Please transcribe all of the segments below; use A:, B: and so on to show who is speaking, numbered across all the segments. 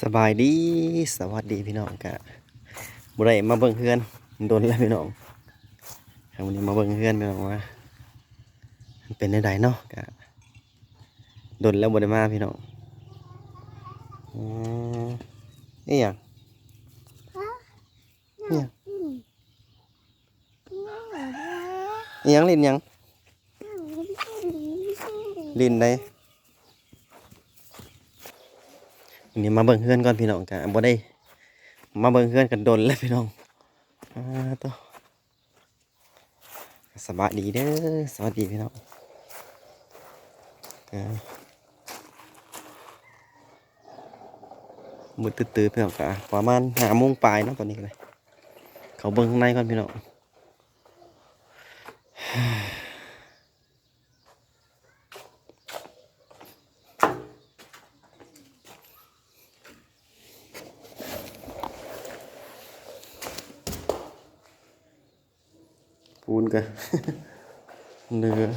A: สบายดีสวัสดีพี่น้องกะบุได้มาเบิ่งเพื่อนโดนแล้วพี่น้องครับวันนี้มาเบิ่งเพื่อนพี่น้องว่ามันเป็นได้เนาะกะโดนแล้วบุได้มาพี่น้องอืมนี่หยังนี่หยังนี่หยังลินยังลินได้วั นนี้มาเบิ่งเพื่อนก่อนพี่น้องกะบ่ได้ มาเบิ่งเพื่อนกันโดนแล้วพี่น้องอ่าตัวสบายดีเด้อสวัสดีพี่น้องอ่ามืดตื้อๆพี่น้องกะประมาณหาโมงปลายเนาะตอนนี้เลยเขาเบิ่งข้างในก่อนพี่น้อง ปูนกันเนื้อ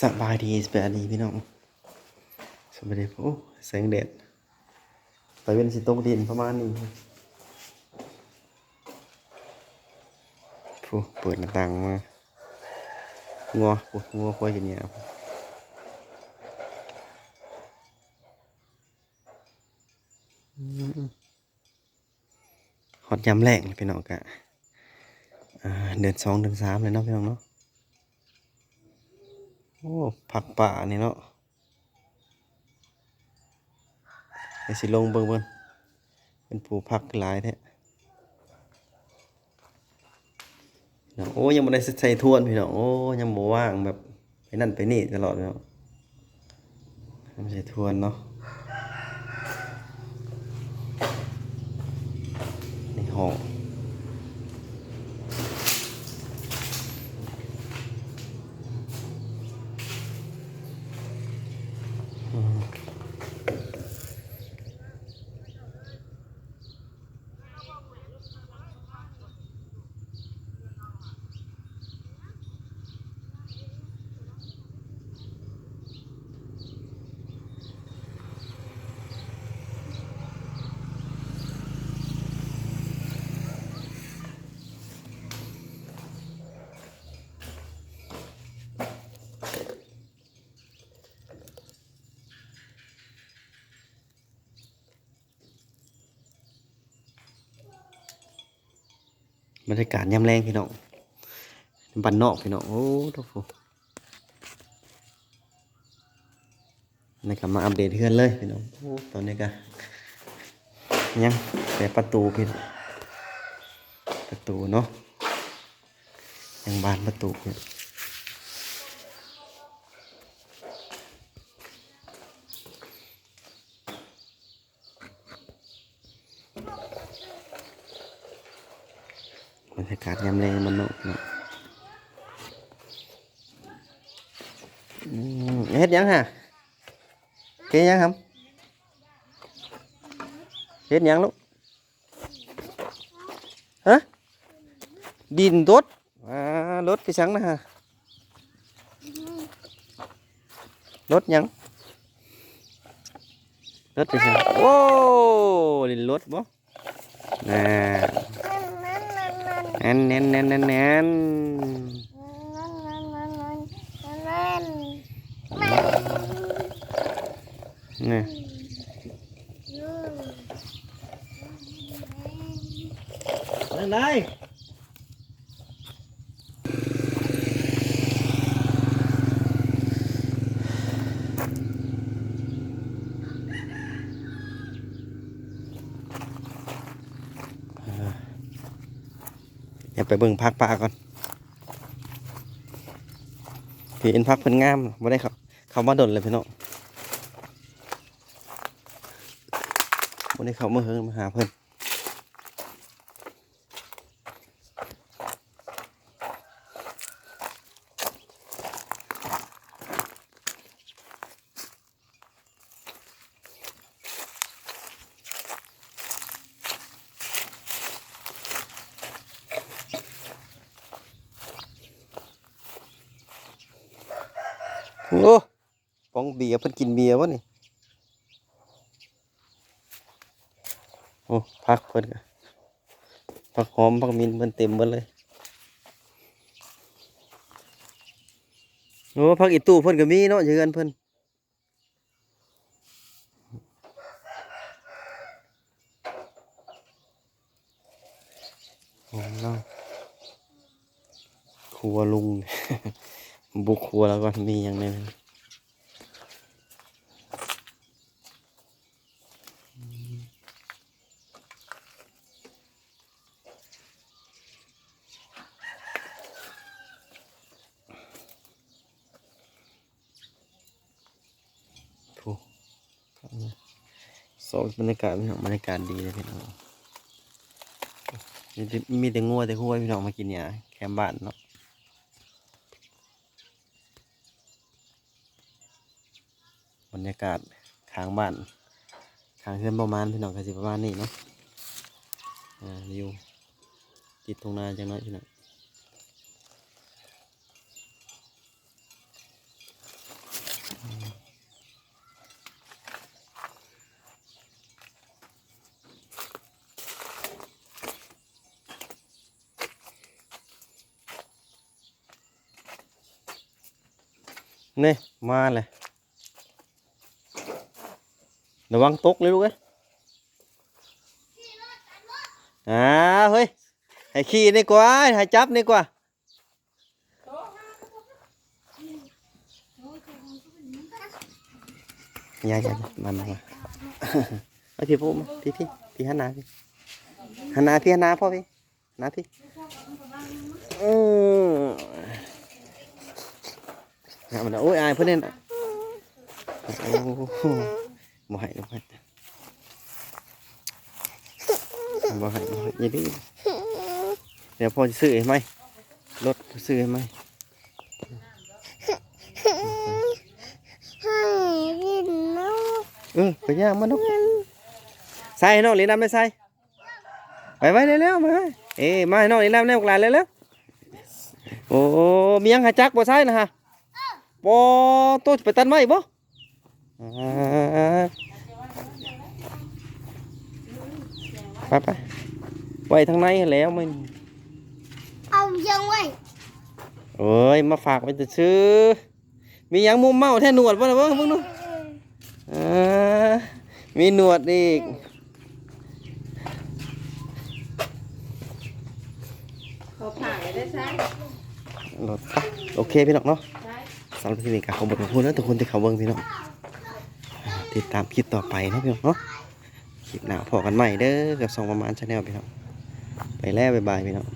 A: สบายดีสบายดีพี่น้องสบายดีโอ้แสงแดดไปเป็นสิตกดินประมาณนี้ ผู้เปิดหน้าต่างมางัวผู้งัวควายอยู่เนี่ยครับอืมฮอดยำแรงเลยพี่น้องกะเดือนสองเดือนสามเลยเนาะพี่น้องเนาะโอ้ผักป่านี่เนาะไปสิลงเบิ่งเบิ่งเป็นปูผักหลายแท้ พี่น้องโอ้ยังไม่ได้ใส่ทวนพี่น้องโอ้ยังบ่ว่างแบบไปนั่นไปนี่ตลอดเนาะไม่ใส่ทวนเนาะในห้อง บรรยากาศยามแรงพี่น้องบ้านนอกพี่น้องโอ้ทุกคนนี่ก็มาอัปเดตเพื่อนเลยพี่น้องโอ้ตอนนี้ก็ยังแต่ประตูพี่น้องประตูเนาะยังบานประตูพี่ย งบรรยากาศยามแรงมันนอกเนาะอืมเฮ็ดหยังฮะเฮ็ดหยังครับเฮ็ดหยังลูกฮะดินรถอ่ารถไปสังนะฮะรถหยังรถไปสังโอ้ดินรถบ่น่า แน่นแน่นแน่ อย่าไปเบิ่งพักป่าก่อนพี่เอ็นพักเพิ่นงามไม่ได้ครับเขามาดนเลยพี่น้องไม่ได้เขามาเฮิงมาหาเพิ่น โอ้ปอง เบียร์เพิ่นกินเบียร์วะนี่โอ้พักเพิ่นก็ผักหอมผักมินเพิ่นเต็มหมดเลยโอ้ผักอีตู้เพิ่นก็มีเนาะอยู่เฮือนเพิ่นโอ้เนาะครัวลุง บุกครัวแล้วก็มีอย่างหนึ องบรรยากาศพี่น้องบรรยากาศดีเลยพี่น้องมีแต่มีแต่งัวแต่หัวพี่น้องมากินเนี่ยแคมบ้านเนาะบรรยากาศข้างบ้านข้างเพื่อนประมาณพี่น้องก็สิประมาณนี้เนาะอ่าอยู่ติดตรงนาจังน้อยพี่น้อง นี่มาเลยระวังตกเลยลูกเอ้ยอ่าเฮ้ยให้ขี่นี่กว่าให้จับนี่กว่าอย่าอย่าอย่ามันมาเอาพี่พูดมาพี่พี่พี่หันหน้าพี่หันหน้าพี่หันหน้าพ่อพี่หน้าพี่อืม เอามาโอ้ยอายเพื่อนเน่นโอ้โหบ่ให้บ่ให้บ่ให้บ่ให้อย่าดื้อเดี๋ยวพ่อจะซื้อให้ไหมรถซื้อให้ไหม
B: ให้กินนก
A: เออไปย่างมันนกใส่ให้น้องเลีน้ำไม่ใส่ไปไว้เร็วๆมาเอ้มาให้น้องเลีน้ำแน่กลานเร็วๆโอ้มียังหาจักบ่ใส่นะฮะ บ่โตจะไปตัดไม้บ่อ่าไปไปไว้ทางในหั่นแหล้วมัน
B: เอายังไว้
A: เอ้ยมาฝากไว้จะซื้อ มีหยังมุมเมาแท่หนวดบ่ล่ะเบิ่งเบิ่งดูอ่ามีหนวดอีก
C: เขาผ่านได้ใช่
A: รถโอเคพี่น้องเนาะสำหรับที่นี่ก็ขอบคุณแล้วทุกคนที่เขาเบิ่งพี่น้องติดตามคลิปต่อไปนะพี่น้องเนาะคลิปหน้าพอกันใหม่เด้อกับสองประมาณชาแนลพี่น้องไปแล้วบายบายพี่น้อง